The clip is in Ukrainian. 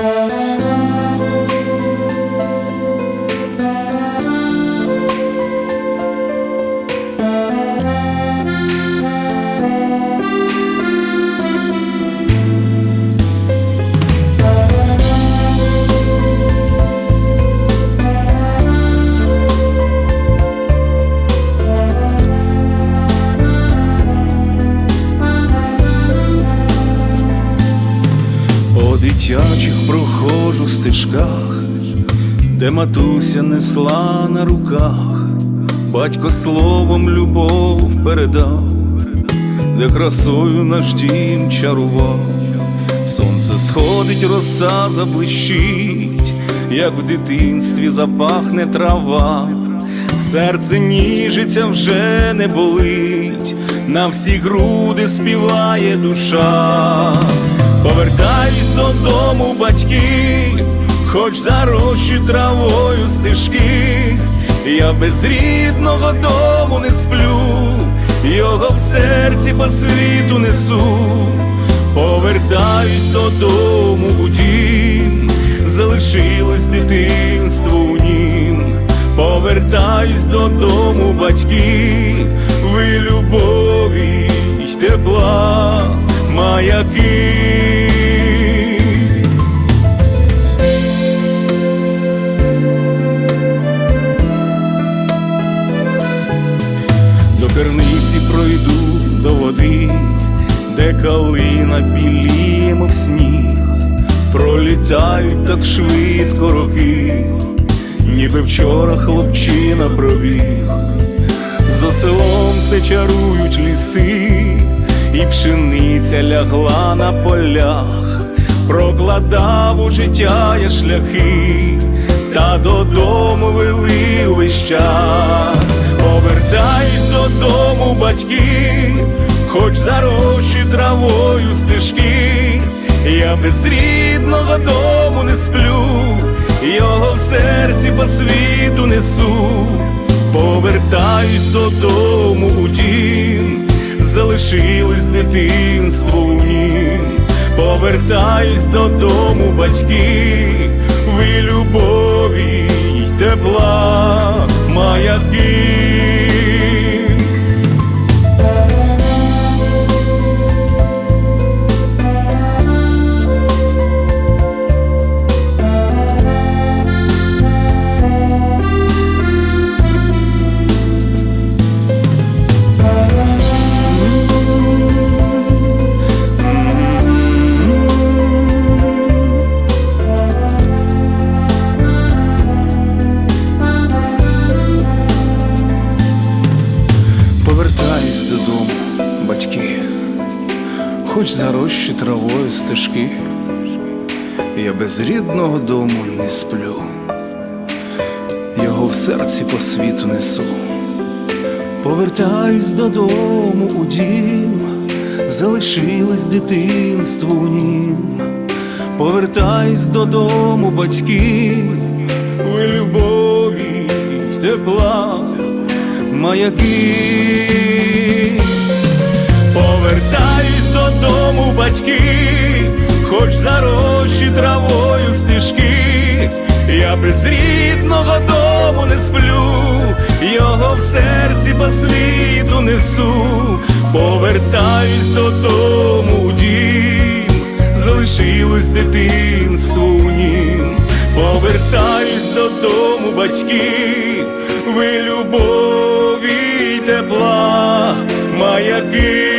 По дитячих прохожу стежках, де матуся несла на руках, батько словом любов передав, де красою наш дім чарував, сонце сходить, роса заблищить, як в дитинстві запахне трава, серце ніжиться вже не болить, на всі груди співає душа. Повертаюсь додому, батьки, хоч зарощі травою стежки, я без рідного дому не сплю, його в серці по світу несу, повертаюсь додому у дім, залишилось дитинство у нім, повертаюсь додому, батьки, ви любові й тепла маяки. До води, де калина біліє, мов сніг, пролітають так швидко роки, ніби вчора хлопчина пробіг. За селом все чарують ліси, і пшениця лягла на полях, прокладав у життя я шляхи, та додому вели весь час. Повертаюсь додому, батьки, хоч зарощі травою стежки, я без рідного дому не сплю, його в серці по світу несу. Повертаюсь додому у дім, залишилось дитинство у нім. Повертаюсь додому, батьки, ви любові й тепла маяки. Додому, батьки, хоч зарощі травою стежки, я без рідного дому не сплю, його в серці по світу несу. Повертаюсь додому у дім, залишилось дитинство у нім. Повертаюсь додому, батьки, ви любові й тепла маяки повертаюсь додому, батьки, хоч зарощі травою стежки, я без рідного дому не сплю, його в серці по світу несу, повертаюсь додому у дім, залишилось дитинство у нім, повертаюсь додому, батьки, ви любові й тепла. Маяки.